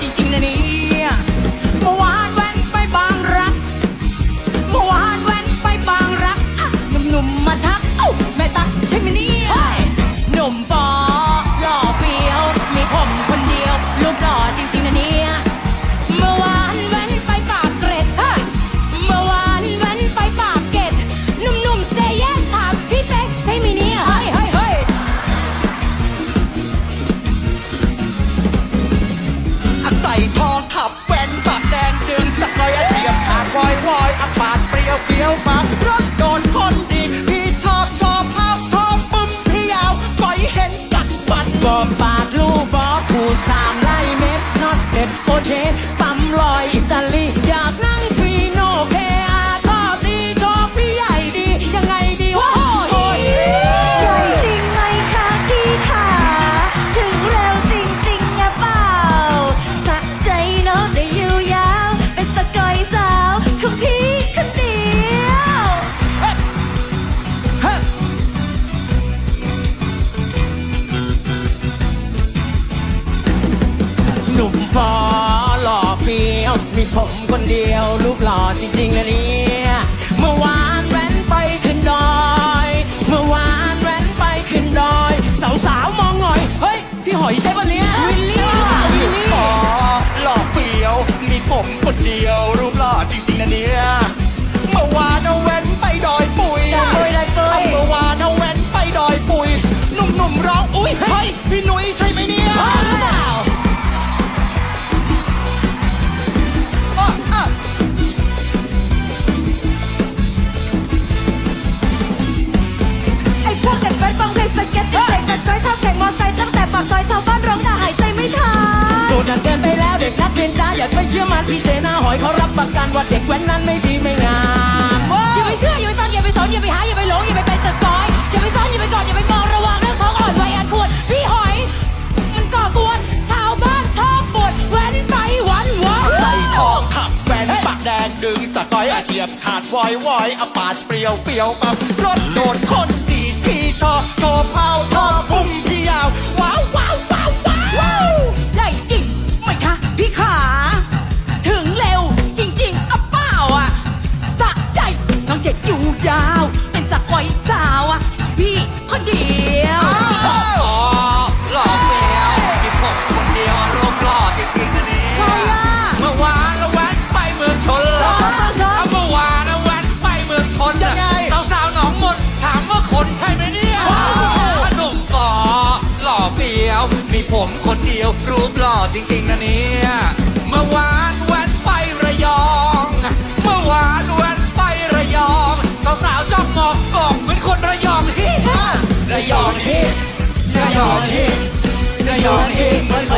จริงๆ วอยวอยอาปาดเปรี้ยวเฟี้ยวปากรถโดนคนดีพี่ชอบชอบภาพทองปึ้มพี่ยาวปล่อยเห็นกัดฟันบอมปากลูบอกพูดชามไล่เม็ดน็อตเด็ดโปเชปั๊มลอยอิตาลีอยาก ผมคนเดียวรูปหล่อจริงๆนะเนี่ยเมื่อวานแว้นไปขึ้นดอย เมื่อวานแว้นไปขึ้นดอย สาวๆมองหน่อย เฮ้ย พี่หอยใช่ปะเนี่ยวิลลี่วิลลี่อ๋อหล่อเฟี้ยวมีผมคนเดียวรูปหล่อจริงๆนะเนี่ยเมื่อวานเอาแว่นไปดอยปุยดอยปุยดอยปุยเมื่อวานเอาแว่นไปดอยปุยหนุ่มๆร้องอุ้ยเฮ้ยพี่หนุ่ยใช่ไหมเนี่ยากซอยชาวบ้านร้องด่าหายใจไม่ทันสูตรนั้นเกินไปแล้วเด็กนักเรียนจ้าอย่าไปเชื่อมันพี่เสนาหอยเขารับประกันว่าเด็กแว้นนั้นไม่ดีไม่งามอย่าไปเชื่ออย่าไปฟังอย่าไปสอนอย่าไปหาอย่าไปหลงอย่าไปเป็นสกอยอย่าไปซ้อนอย่าไปกอดอย่าไปมองระวังเรื่องท้องอ่อนวัยอันควรพี่หอยมันก่อกวนชาวบ้านชอบปวดแว้นไปหวันหวานใส่ทองขับแว่นปากแดงดึงสกอยอาเฉียบขาดวอยวอยอาปาดเปรี้ยวเปรี้ยวปั๊บรถโดนคนดีพี่ชอบโชว์เผาทอง ผมคนเดียวรูปหล่อจริงๆนะเนี่ยเมื่อวานแว้นไประยอง เมื่อวานแว้นไประยองสาวๆจ้องมองกองเหมือนคนระยองฮิระยองฮิระยองฮิระยองฮิเหมือนคนระยองฮิ